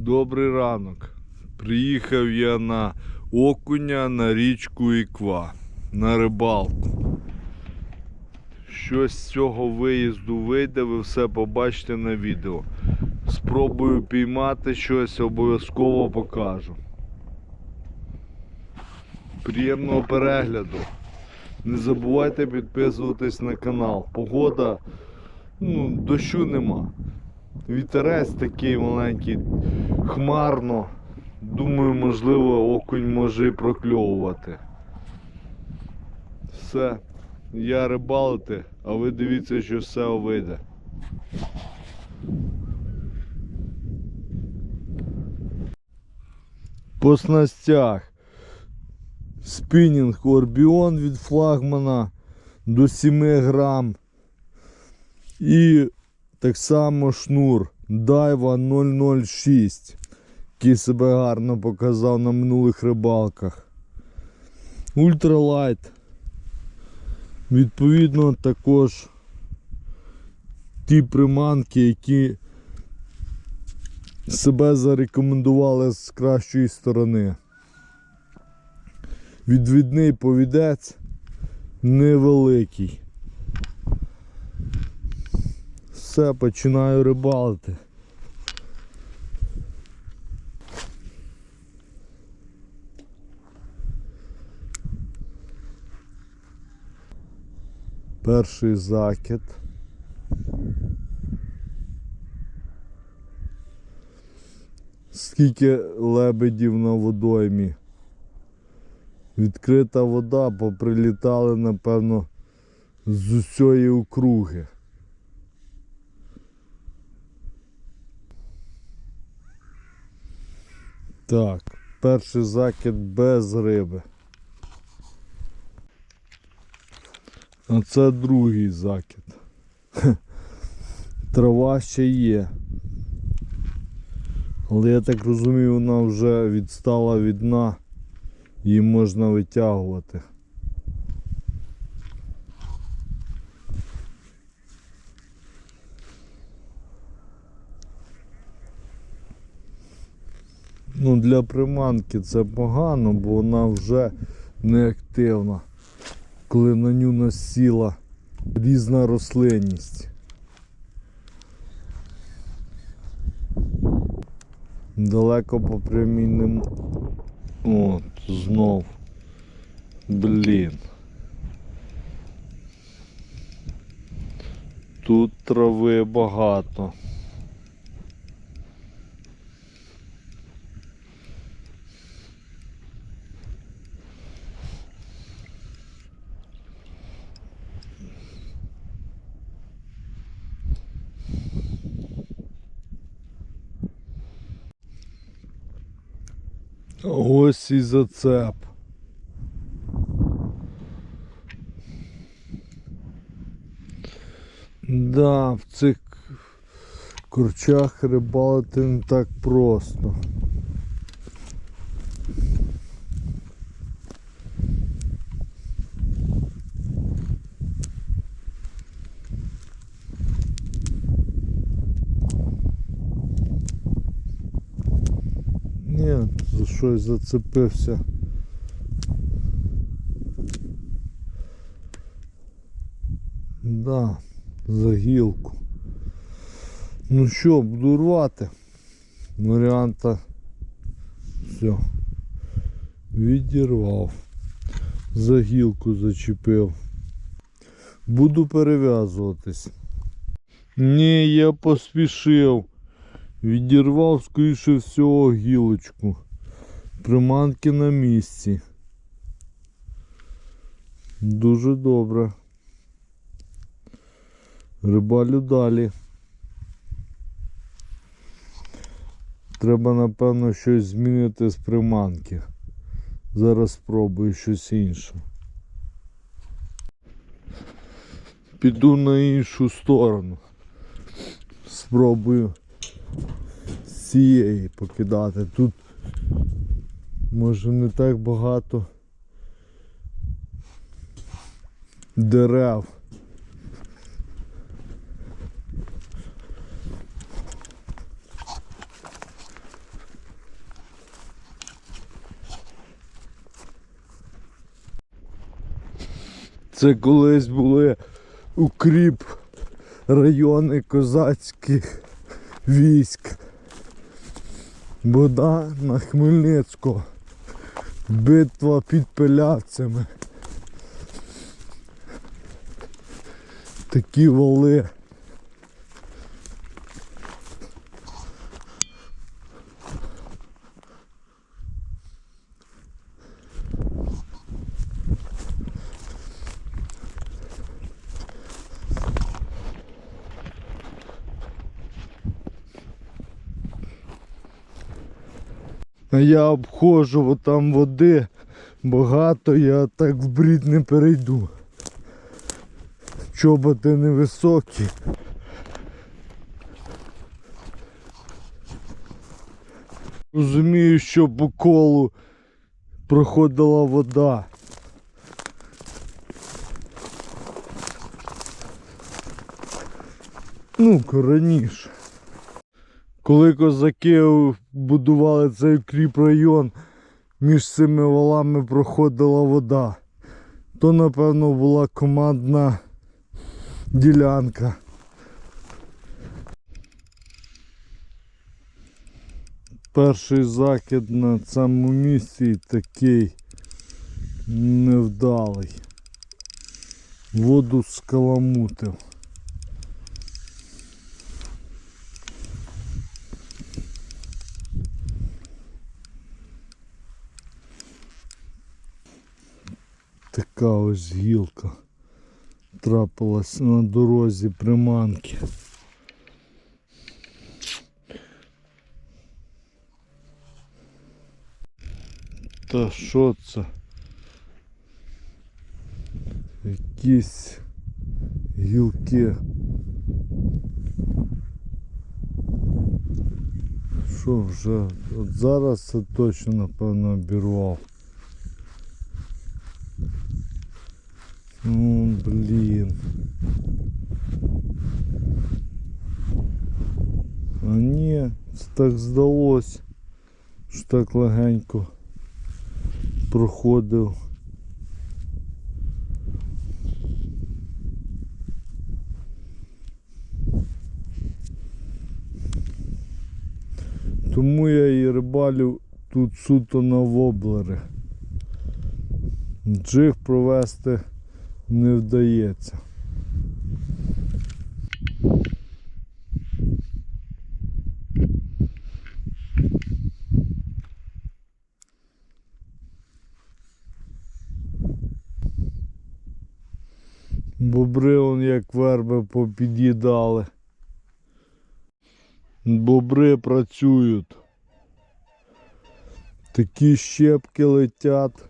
Добрий ранок. Приїхав я на окуня на річку Іква на рибалку. Що з цього виїзду вийде, ви все побачите на відео. Спробую піймати щось, обов'язково покажу. Приємного перегляду. Не забувайте підписуватись на канал. Погода, ну, дощу нема. Вітерець такий маленький, хмарно. Думаю, можливо, окунь може прокльовувати. Все. Я рибалити, а ви дивіться, що все вийде. По снастях. Спінінг Орбіон від флагмана до 7 грам. І так само шнур Дайва 006, який себе гарно показав на минулих рибалках. Ультралайт. Відповідно, також ті приманки, які себе зарекомендували з кращої сторони. Відвідний повідець невеликий. Все, починаю рибалити. Перший закид. Скільки лебедів на водоймі. Відкрита вода, поприлітали, напевно, з усієї округи. Так, перший закид без риби. А це другий закид. Трава ще є. Але я так розумію, вона вже відстала від дна, її можна витягувати. Ну, для приманки це погано, бо вона вже не активна, коли на ню насіла різна рослинність. Далеко по прямій не От, знов. Блін. Тут трави багато. Ось і зацеп. Да, в цих курчах рибалити не так просто. Ні, за щось зацепився. Да, за гілку. Ну що, буду рвати. Варіанта. Все. Відірвав. За гілку зачепив. Буду перев'язуватись. Ні, я поспішив. Відірвав, скоріше всього, гілочку. Приманки на місці. Дуже добре. Рибалю далі. Треба, напевно, щось змінити з приманки. Зараз спробую щось інше. Піду на іншу сторону. Спробую з цієї покидати. Тут Може не так багато дерев. Це колись були укріп райони козацьких військ. Богдана Хмельницького. Битва під пилявцями. Такі вали. Я обходжу, бо там води багато, я так в брід не перейду. Чоботи невисокі. Розумію, що по колу проходила вода. Ну, раніше. Коли козаки будували цей укріп район, між цими валами проходила вода, то напевно була командна ділянка. Перший захід на цьому місці такий невдалий. Воду скаламутив. Така ось гілка трапилась на дорозі приманки. Та що це? Якісь гілки. Що вже? От зараз це точно напевно обірвав. Блін. А ні, так здалось, що так легенько проходив. Тому я і рибалю тут суто на воблери. Джиг провести не вдається. Бобри он як верби попід'їдали. Бобри працюють. Такі щепки летять.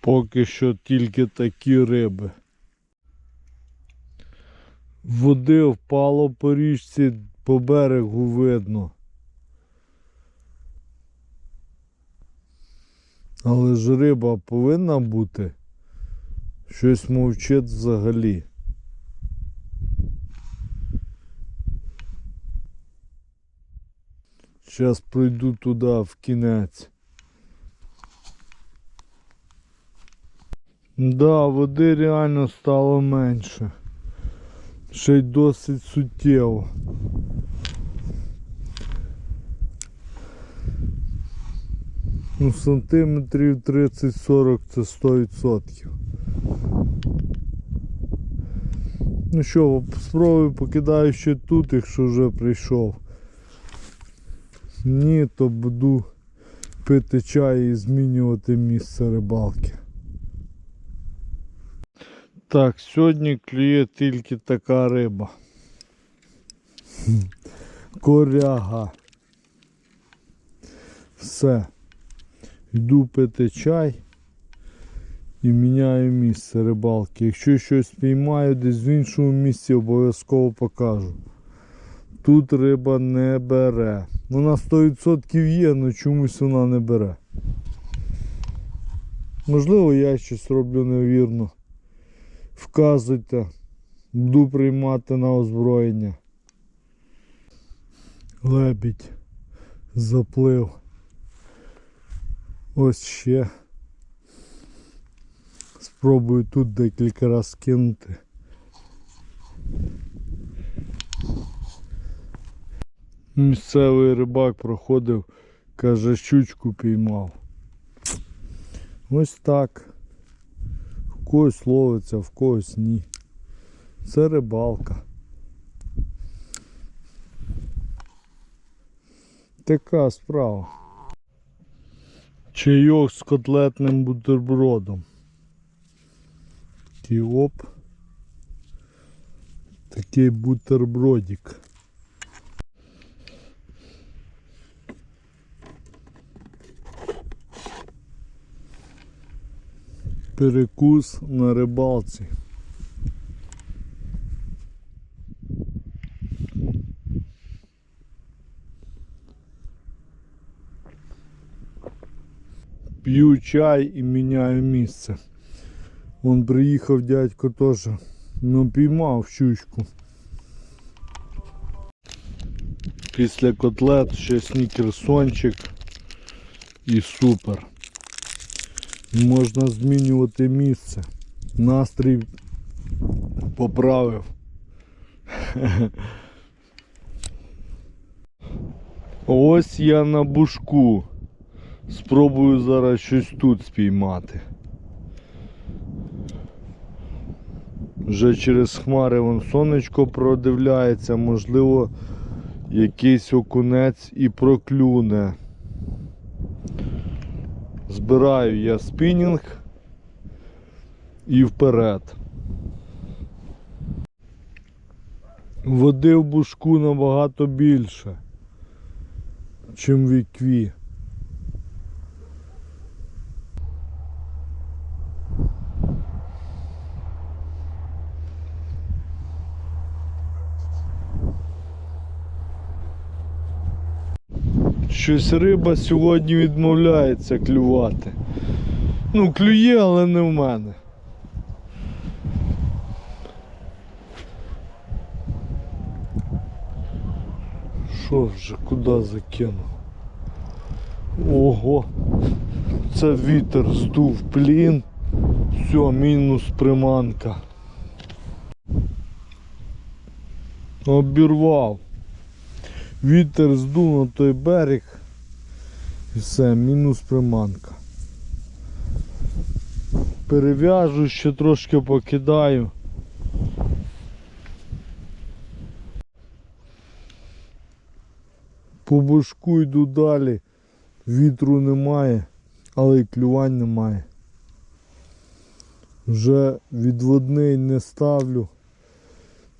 Поки що тільки такі риби. Води впало по річці, по берегу видно. Але ж риба повинна бути. Щось мовчить взагалі. Зараз пройду туди в кінець. Да, води реально стало менше. Ще й досить суттєво. Ну, сантиметрів 30-40 це 100%. Ну що, спробую покидаю ще тут, якщо вже прийшов. Ні, то буду пити чай і змінювати місце рибалки. Так, сьогодні клює тільки така риба. Коряга. Все. Йду пити чай і міняю місце рибалки. Якщо щось спіймаю десь в іншому місці, обов'язково покажу. Тут риба не бере. Вона 100% є, але чомусь вона не бере. Можливо, я щось роблю невірно. Вказуйте, буду приймати на озброєння. Лебідь заплив. Ось ще. Спробую тут декілька разів кинути. Місцевий рибак проходив, каже, щучку піймав. Ось так. Когось ловиться, в когось ні. Це рибалка. Така справа. Чайок з котлетним бутербродом. І. Такий бутербродик. Перекус на рибалці. П'ю чай і міняю місце. Вон приїхав дядько теж. Ну піймав щучку. Після котлет ще снікерсончик і супер. Можна змінювати місце. Настрій поправив. Ось я на бушку. Спробую зараз щось тут спіймати. Вже через хмари вон сонечко продивляється, можливо, якийсь окунець і проклюне. Збираю я спінінг і вперед. Води в бушку набагато більше, чим в ікві. Щось риба сьогодні відмовляється клювати. Ну, клює, але не в мене. Що вже, куди закинув? Ого, це вітер здув плін. Все, мінус приманка. Обірвав. Вітер здув на той берег. І все, мінус приманка. Перев'яжу, ще трошки покидаю. По бушку йду далі. Вітру немає, але й клювань немає. Вже відводний не ставлю.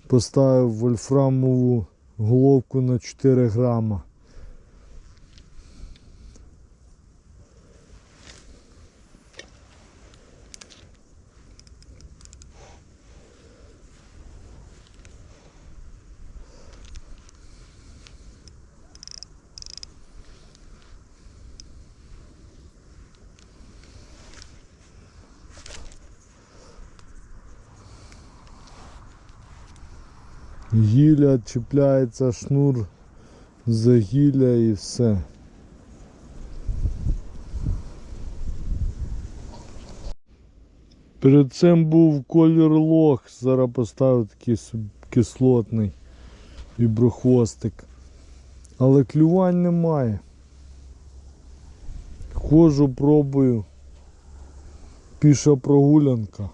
Поставив вольфрамову головку на 4 грама. Гілля чіпляється шнур за гілля і все. Перед цим був колір лох, зараз поставив такий кислотний віброхвостик. Але клювань немає. Ходжу, пробую. Піша прогулянка.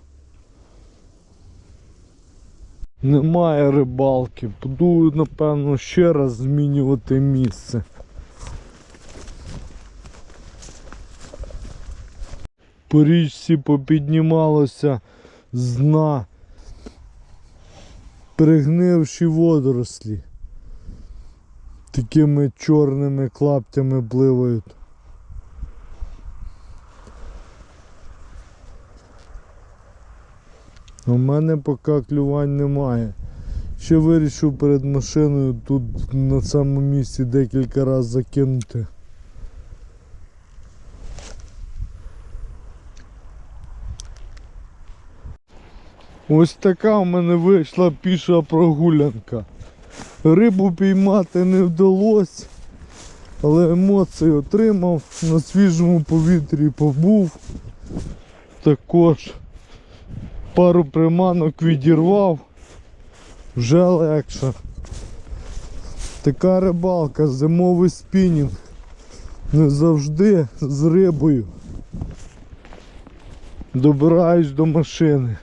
Немає рибалки. Буду, напевно, ще раз змінювати місце. По річці попіднімалося з дна пригнивші водорослі. Такими чорними клаптями пливають. У мене поки клювань немає. Ще вирішив перед машиною тут на цьому місці декілька разів закинути. Ось така в мене вийшла піша прогулянка. Рибу піймати не вдалося, але емоції отримав, на свіжому повітрі побув. Також пару приманок відірвав, вже легше. Така рибалка, зимовий спінінг. Не завжди з рибою. Добираюсь до машини.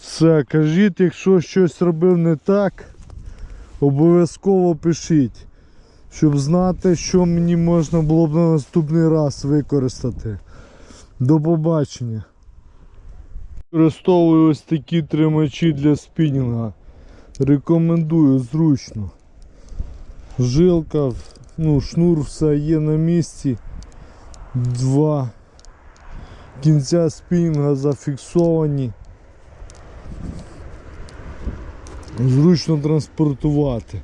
Все, кажіть, якщо щось робив не так, обов'язково пишіть, щоб знати, що мені можна було б на наступний раз використати. До побачення. Використовую ось такі тримачі для спінінга. Рекомендую зручно. Жилка, ну, шнур все є на місці. Два кінця спінінга зафіксовані. Зручно транспортувати.